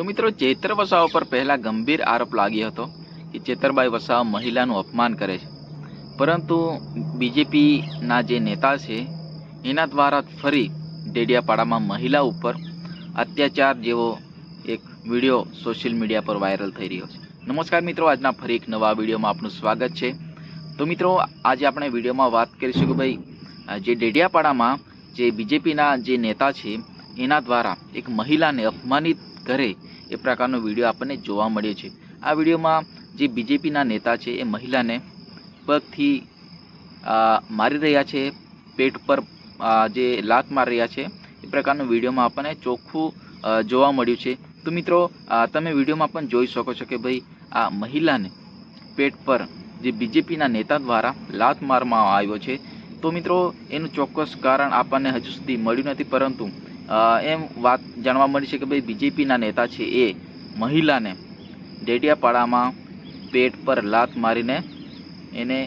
તો મિત્રો, ચેતર વસાવા પર પહેલાં ગંભીર આરોપ લાગ્યો હતો કે ચેતરબાઈ વસાવા મહિલાનું અપમાન કરે છે. પરંતુ બીજેપીના જે નેતા છે, એના દ્વારા ફરી ડેડિયાપાડામાં મહિલા ઉપર અત્યાચાર જેવો એક વીડિયો સોશિયલ મીડિયા પર વાયરલ થઈ રહ્યો છે. નમસ્કાર મિત્રો, આજના ફરી એક નવા વિડીયોમાં આપનું સ્વાગત છે. તો મિત્રો, આજે આપણે વિડીયોમાં વાત કરીશું કે ભાઈ, જે ડેડિયાપાડામાં જે બીજેપીના જે નેતા છે, એના દ્વારા એક મહિલાને અપમાનિત કરે એ પ્રકારનો વીડિયો આપણને જોવા મળ્યો છે. આ વિડીયોમાં જે બીજેપીના નેતા છે એ મહિલાને પગથી મારી રહ્યા છે, પેટ પર જે લાત મારી રહ્યા છે, એ પ્રકારનો વિડીયોમાં આપણને ચોખ્ખું જોવા મળ્યું છે. તો મિત્રો તમે વિડીયોમાં પણ જોઈ શકો છો કે ભાઈ, આ મહિલાને પેટ પર જે બીજેપીના નેતા દ્વારા લાત મારવામાં આવ્યો છે. તો મિત્રો, એનું ચોક્કસ કારણ આપણને હજુ સુધી મળ્યું નથી, પરંતુ એમ વાત જાણવા મળી છે કે ભાઈ બીજેપીના નેતા છે એ મહિલાને ડેડિયાપાડામાં પેટ પર લાત મારીને એને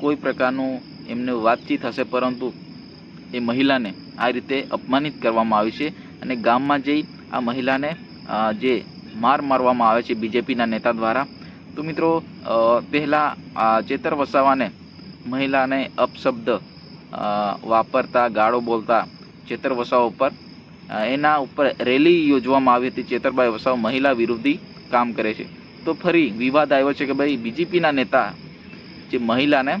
કોઈ પ્રકારનું એમને વાતચીત હશે, પરંતુ એ મહિલાને આ રીતે અપમાનિત કરવામાં આવી છે અને ગામમાં જઈ આ મહિલાને જે માર મારવામાં આવે છે બીજેપીના નેતા દ્વારા. તો મિત્રો પહેલાં ચેતર વસાવાને મહિલાને અપશબ્દ વાપરતા, ગાળો બોલતા ચેતર વસાવા ઉપર. એના ઉપર રેલી યોજવામાં આવી હતી. ચેતરભાઈ વસાવા મહિલા વિરોધી કામ કરે છે. તો ફરી વિવાદ આવ્યો છે કે ભાઈ બીજેપીના નેતા જે મહિલાને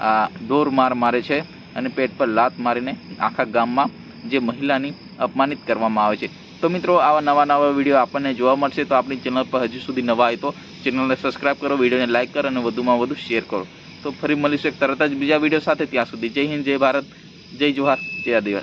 આ ઢોર માર મારે છે અને પેટ પર લાત મારીને આખા ગામમાં જે મહિલાની અપમાનિત કરવામાં આવે છે. તો મિત્રો, આવા નવા નવા વીડિયો આપણને જોવા મળશે તો આપણી ચેનલ પર હજુ સુધી નવા હોય તો ચેનલને સબસ્ક્રાઇબ કરો, વિડીયોને લાઇક કરો અને વધુમાં વધુ શેર કરો. તો ફરી મળીશું એક તરત જ બીજા વીડિયો સાથે. ત્યાં સુધી જય હિન્દ, જય ભારત, જય જોહાર, જય આદિવાસી.